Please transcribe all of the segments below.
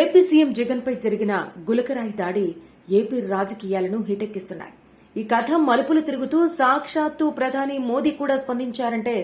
AP CM జగన్పై జరిగిన గులకరాయి దాడి ఏపీ రాజకీయాలను హిటెక్కిస్తున్నాయి. ఈ కథ మలుపులు తిరుగుతూ సాక్షాత్తు ప్రధాని మోదీ కూడా స్పందించారంటే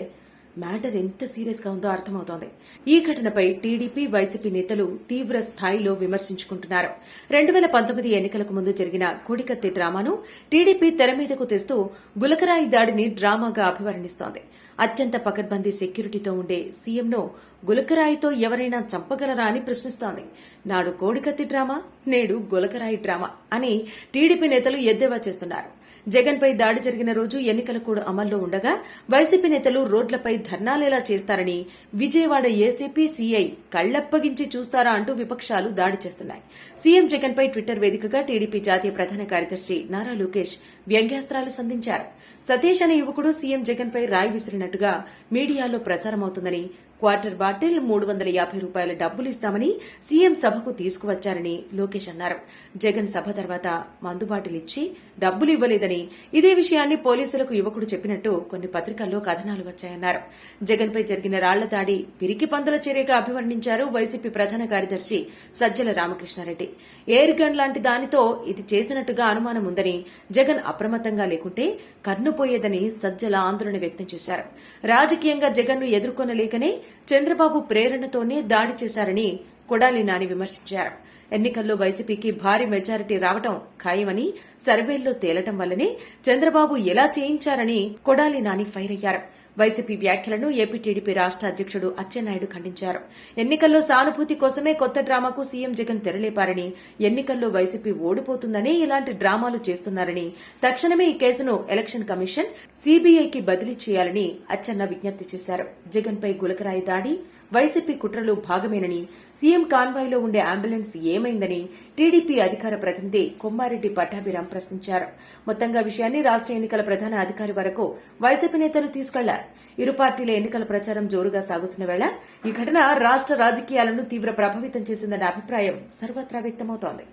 మ్యాటర్ ఎంత సీరియస్గా ఉందో అర్థమవుతోంది. ఈ ఘటనపై టీడీపీ వైసీపీ నేతలు తీవ్ర స్థాయిలో విమర్శించుకుంటున్నారు. రెండు వేల పంతొమ్మిది ఎన్నికలకు ముందు జరిగిన కోడికత్తి డ్రామాను టీడీపీ తెర మీదకు తెస్తూ గులకరాయి దాడిని డ్రామాగా అభివర్ణిస్తోంది. అత్యంత పకడ్బందీ సెక్యూరిటీతో ఉండే సీఎంను గులకరాయితో ఎవరైనా చంపగలరా అని ప్రశ్నిస్తోంది. నాడు కోడికత్తి డ్రామా నేడు గులకరాయి డ్రామా అని టీడీపీ నేతలు ఎద్దేవా చేస్తున్నారు. జగన్ పై దాడి జరిగిన రోజు ఎన్నికల కోడ్ అమల్లో ఉండగా వైసీపీ నేతలు రోడ్లపై ధర్నాలేలా చేస్తారని విజయవాడ ఏసీపీ సీఐ కళ్ళప్పగించి చూస్తారా అంటూ విపక్షాలు దాడి చేస్తున్నాయి. సీఎం జగన్ పై ట్విట్టర్ వేదికగా టీడీపీ జాతీయ ప్రధాన కార్యదర్శి నారా లోకేష్ వ్యంగ్యాస్త్రాలు సంధించారు. సతీష్ అనే యువకుడు సీఎం జగన్ పై రాయి విసిరినట్టుగా మీడియాలో ప్రసారమవుతుందని క్వార్టర్ బాటిల్ మూడు వందల యాభై రూపాయల డబ్బులు ఇస్తామని సీఎం సభకు తీసుకువచ్చారని లోకేష్ అన్నారు. జగన్ సభ తర్వాత మందు ఇచ్చి డబ్బులు ఇవ్వలేదని ఇదే విషయాన్ని పోలీసులకు యువకుడు చెప్పినట్టు కొన్ని పత్రికల్లో కథనాలు వచ్చాయన్నారు. జగన్ పై జరిగిన రాళ్ళ దాడి పిరికి పందుల చర్యగా అభివర్ణించారు వైసీపీ ప్రధాన కార్యదర్శి సజ్జల రామకృష్ణారెడ్డి. ఎయిర్ గన్ లాంటి దానితో ఇది చేసినట్టుగా అనుమానం ఉందని జగన్ అప్రమత్తంగా లేకుంటే కన్నుపోయేదని సజ్జల ఆందోళన వ్యక్తం చేశారు. రాజకీయంగా జగన్ను ఎదుర్కొనలేకనే చంద్రబాబు ప్రేరణతోనే దాడి చేశారని కొడాలి నాని విమర్శించారు. ఎన్నికల్లో వైసీపీకి భారీ మెజారిటీ రావటం ఖాయమని సర్వేల్లో తేలటం వల్లనే చంద్రబాబు ఎలా చేయించారని కొడాలి నాని ఫైర్ అయ్యారు. వైసీపీ వ్యాఖ్యలను ఏపీ టీడీపీ రాష్ట అధ్యక్షుడు అచ్చెన్నాయుడు ఖండించారు. ఎన్నికల్లో సానుభూతి కోసమే కొత్త డ్రామాకు సీఎం జగన్ తెరలేపారని ఎన్నికల్లో వైసీపీ ఓడిపోతుందని ఇలాంటి డ్రామాలు చేస్తున్నారని తక్షణమే ఈ కేసును ఎలక్షన్ కమిషన్ సీబీఐకి బదిలీ చేయాలని అచ్చెన్న విజ్ఞప్తి చేశారు. జగన్పై గులకరాయి దాడి వైసీపీ కుట్రలో భాగమేనని సీఎం కాన్వాయ్లో ఉండే అంబులెన్స్ ఏమైందని టీడీపీ అధికార ప్రతినిధి కొమ్మారెడ్డి పట్టాభిరాం ప్రశ్నించారు. మొత్తంగా విషయాన్ని రాష్ట ఎన్నికల ప్రధాన అధికారి వరకు వైసీపీ నేతలు తీసుకెళ్ళారు. ఇరు పార్టీల ఎన్నికల ప్రచారం జోరుగా సాగుతున్న వేళ ఈ ఘటన రాష్ట రాజకీయాలను తీవ్ర ప్రభావితం చేసిందన్న అభిప్రాయం సర్వత్రా వ్యక్తమవుతోంది.